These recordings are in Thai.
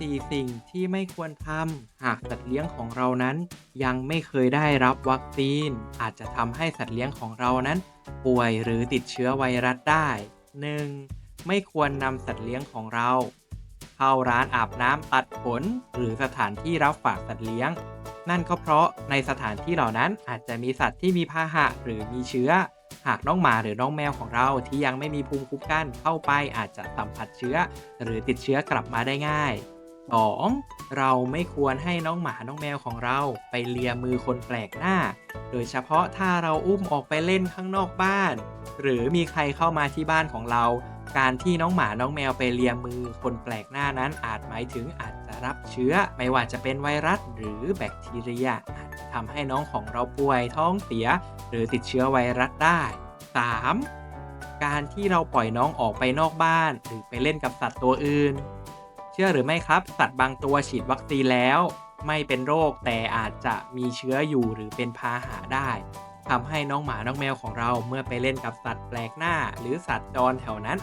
4 สิ่งที่ไม่ควรทำหากสัตว์เลี้ยงของเรานั้น ยังไม่เคยได้รับวัคซีน อาจจะทำให้สัตว์เลี้ยงของเรานั้น ป่วยหรือติดเชื้อไวรัสได้ 1. ไม่ควรนำสัตว์เลี้ยงของเรา เข้าร้านอาบน้ำตัดขนหรือสถานที่รับฝากสัตว์เลี้ยง นั่นก็เพราะในสถานที่เหล่านั้นอาจจะมีสัตว์ที่มีพาหะหรือมีเชื้อ หากน้องหมาหรือน้องแมวของเราที่ยังไม่มีภูมิคุ้มกันเข้าไปอาจจะสัมผัสเชื้อ หรือติดเชื้อกลับมาได้ง่าย 2. เราไม่ควรให้น้องหมาน้องแมวของเราไปเลียมือคนแปลกหน้า โดยเฉพาะถ้าเราอุ้มออกไปเล่นข้างนอกบ้าน หรือมีใครเข้ามาที่บ้านของเรา การที่น้องหมาน้องแมวไปเลียมือคนแปลกหน้านั้นอาจหมายถึงอาจจะรับเชื้อ ไม่ว่าจะเป็นไวรัสหรือแบคทีเรียอาจทำให้น้องของเราป่วยท้องเสีย หรือติดเชื้อไวรัสได้ 3. การที่เราปล่อยน้องออกไปนอกบ้าน หรือไปเล่นกับสัตว์ตัวอื่น เชื่อหรือไม่ครับ สัตว์บางตัวฉีดวัคซีนแล้ว ไม่เป็นโรคแต่อาจจะมีเชื้ออยู่หรือเป็นพาหะได้ทำให้น้องหมาน้องแมวของเราเมื่อไปเล่นกับสัตว์แปลกหน้า หรือสัตว์จรแถวนั้น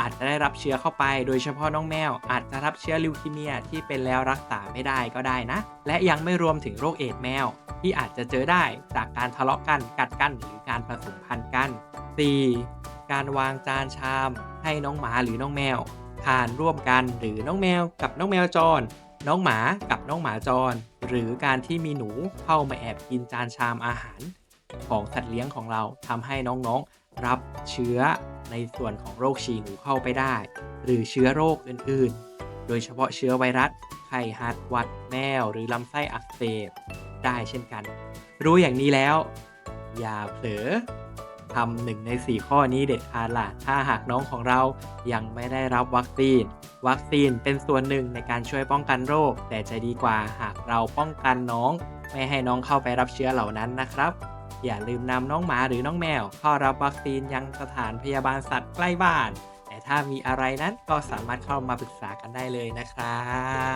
อาจจะได้รับเชื้อเข้าไป โดยเฉพาะน้องแมว อาจจะรับเชื้อลิวคีเมียที่เป็นแล้วรักษาไม่ได้ก็ได้นะ และยังไม่รวมถึงโรคเอดแมว ที่อาจจะเจอได้จากการทะเลาะกันกัดกันหรือการผสมพันธุ์กัน 4. การวางจานชาม ให้น้องหมาหรือน้องแมว ทานร่วมกันหรือน้องแมวกับน้องแมวจร น้องหมากับน้องหมาจร หรือการที่มีหนูเข้ามาแอบกินจานชามอาหาร ของสัตว์เลี้ยงของเราทำให้น้องๆ รับเชื้อในส่วนของโรคฉี่หนูเข้าไปได้ หรือเชื้อโรคอื่นๆ โดยเฉพาะเชื้อไวรัสไข้หัดวัดแมว หรือลำไส้อักเสบได้เช่นกัน รู้อย่างนี้แล้ว อย่าเผลอ ทำหนึ่งใน 4 ข้อนี้เด็ดขาดล่ะ ถ้าหากน้องของเรายังไม่ได้รับวัคซีน วัคซีนเป็นส่วนหนึ่งในการช่วยป้องกันโรค แต่จะดีกว่าหากเราป้องกันน้อง ไม่ให้น้องเข้าไปรับเชื้อเหล่านั้นนะครับ อย่าลืมนำน้องหมาหรือน้องแมว เข้ารับวัคซีนยังสถานพยาบาลสัตว์ใกล้บ้าน แต่ถ้ามีอะไรนั้นก็สามารถเข้ามาปรึกษากันได้เลยนะครับ